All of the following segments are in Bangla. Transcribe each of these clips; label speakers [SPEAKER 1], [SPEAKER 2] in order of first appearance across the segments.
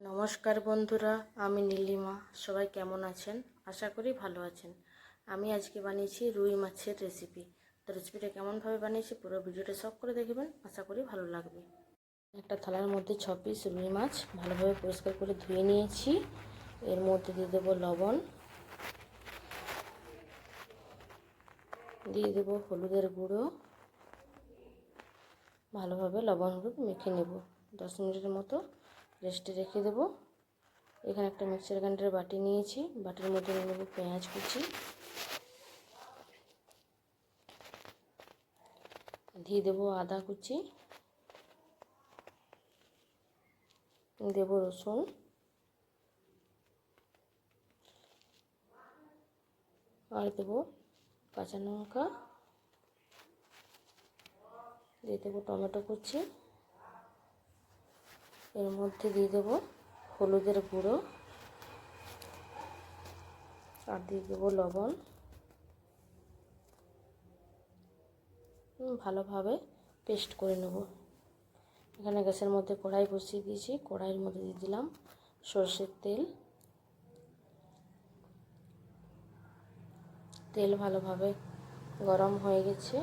[SPEAKER 1] নমস্কার বন্ধুরা, আমি নীলিমা। সবাই কেমন আছেন? আশা করি ভালো আছেন। আমি আজকে বানিয়েছি রুই মাছের রেসিপি তো রেসিপিটা কেমনভাবে বানিয়েছি পুরো ভিডিওটা সব করে দেখবেন, আশা করি ভালো লাগবে। একটা থালার মধ্যে ছ পিস রুই মাছ ভালোভাবে পরিষ্কার করে ধুয়ে নিয়েছি। এর মধ্যে দিয়ে দেবো লবণ। দিয়ে দেবো হলুদের গুঁড়ো। ভালোভাবে লবণ হলুদ মেখে নেব। দশ মিনিটের মতো রেস্টে রেখে দেবো। এখানে একটা মিক্সার গ্রাইন্ডারের বাটি নিয়েছি। বাটির মধ্যে নিয়ে নেব পেঁয়াজ কুচি। দিয়ে দেবো আদা কুচি। দেবো রসুন। আর দেবো কাঁচা লঙ্কা। দিয়ে দেবো টমেটো কুচি। এর মধ্যে দিয়ে দেবো হলুদের গুঁড়ো আর দিয়ে দেবো লবণ। ভালোভাবে পেস্ট করে নেব। এখানে গ্যাসের মধ্যে কড়াই বসিয়ে দিয়েছি। কড়াইয়ের মধ্যে দিয়ে দিলাম সর্ষের তেল। তেল ভালোভাবে গরম হয়ে গেছে।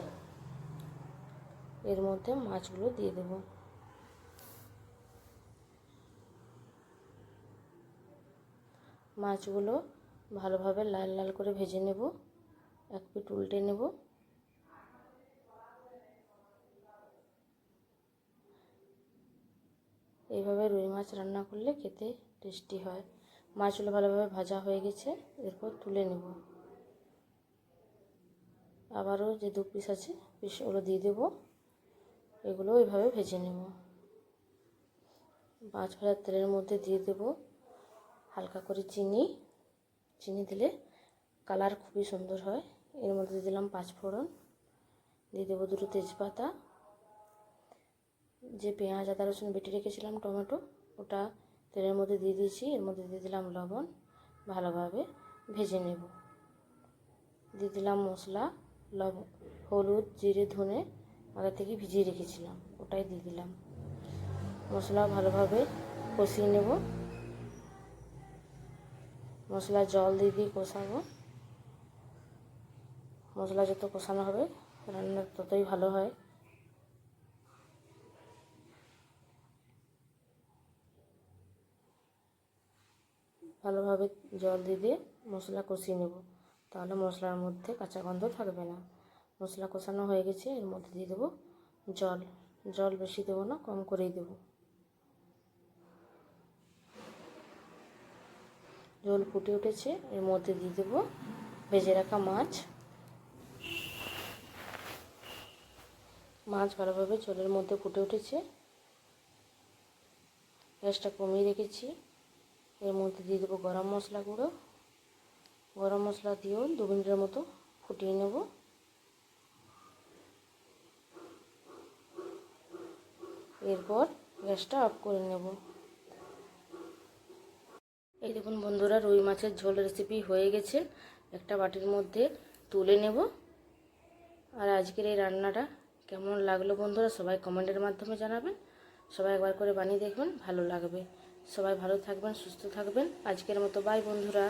[SPEAKER 1] এর মধ্যে মাছগুলো দিয়ে দেবো। মাছগুলো ভালোভাবে লাল লাল করে ভেজে নেব। এক পিট উল্টে নেব। এইভাবে রুই মাছ রান্না করলে খেতে টেস্টি হয়। মাছগুলো ভালোভাবে ভাজা হয়ে গেছে, এরপর তুলে নেব। আবারও যে দু পিস আছে পিস ওগুলো দিয়ে দেবো। এগুলো ওইভাবে ভেজে নেব। মাছ ভাজার তেলের মধ্যে দিয়ে দেবো। হালকা করে চিনি চিনি দিলে কালার খুবই সুন্দর হয়। এর মধ্যে দিলাম পাঁচ ফোড়ন দিয়ে দেবো দুটো তেজপাতা, যে পেঁয়াজ, আদা, রসুন বেটে রেখেছিলাম, টমেটো, ওটা তেলের মধ্যে দিয়ে দিয়েছি, এর মধ্যে দিয়ে দিলাম লবণ, ভালোভাবে ভেজে নেব। দিয়ে দিলাম মশলা লবণ হলুদ, জিরে, ধনে, আগে থেকে ভিজিয়ে রেখেছিলাম, ওটাই দিয়ে দিলাম। মশলা ভালোভাবে কষিয়ে নেব। মশলা জল দিয়ে দিয়ে কষাবো। মশলা যত কষানো হবে, রান্না ততই ভালো হয়। ভালোভাবে জল দিয়ে দিয়ে মশলা কষিয়ে নেব। তাহলে মশলার মধ্যে কাঁচা গন্ধ থাকবে না। মশলা কষানো হয়ে গেছে, এর মধ্যে দিয়ে দেবো জল। জল বেশি দেবো না, কম করেই দেবো। জল ফুটে উঠেছে, এর মধ্যে দিয়ে দেবো ভেজে রাখা মাছ। মাছ ভালোভাবে জলের মধ্যে ফুটে উঠেছে। গ্যাসটা কমিয়ে রেখেছি। এর মধ্যে দিয়ে দেবো গরম মশলা গুঁড়ো। গরম মশলা দিয়েও দু মিনিটের মতো ফুটিয়ে নেব। এরপর গ্যাসটা অফ করে নেব। এই দেখুন বন্ধুরা, রুই মাছের ঝোল রেসিপি হয়ে গেছে। একটা বাটির মধ্যে তুলে নেব। আর আজকের এই রান্নাটা কেমন লাগল বন্ধুরা, সবাই কমেন্টের মাধ্যমে জানাবেন। সবাই একবার করে বানিয়ে দেখবেন, ভালো লাগবে। সবাই ভালো থাকবেন, সুস্থ থাকবেন। আজকের মতো বাই বন্ধুরা।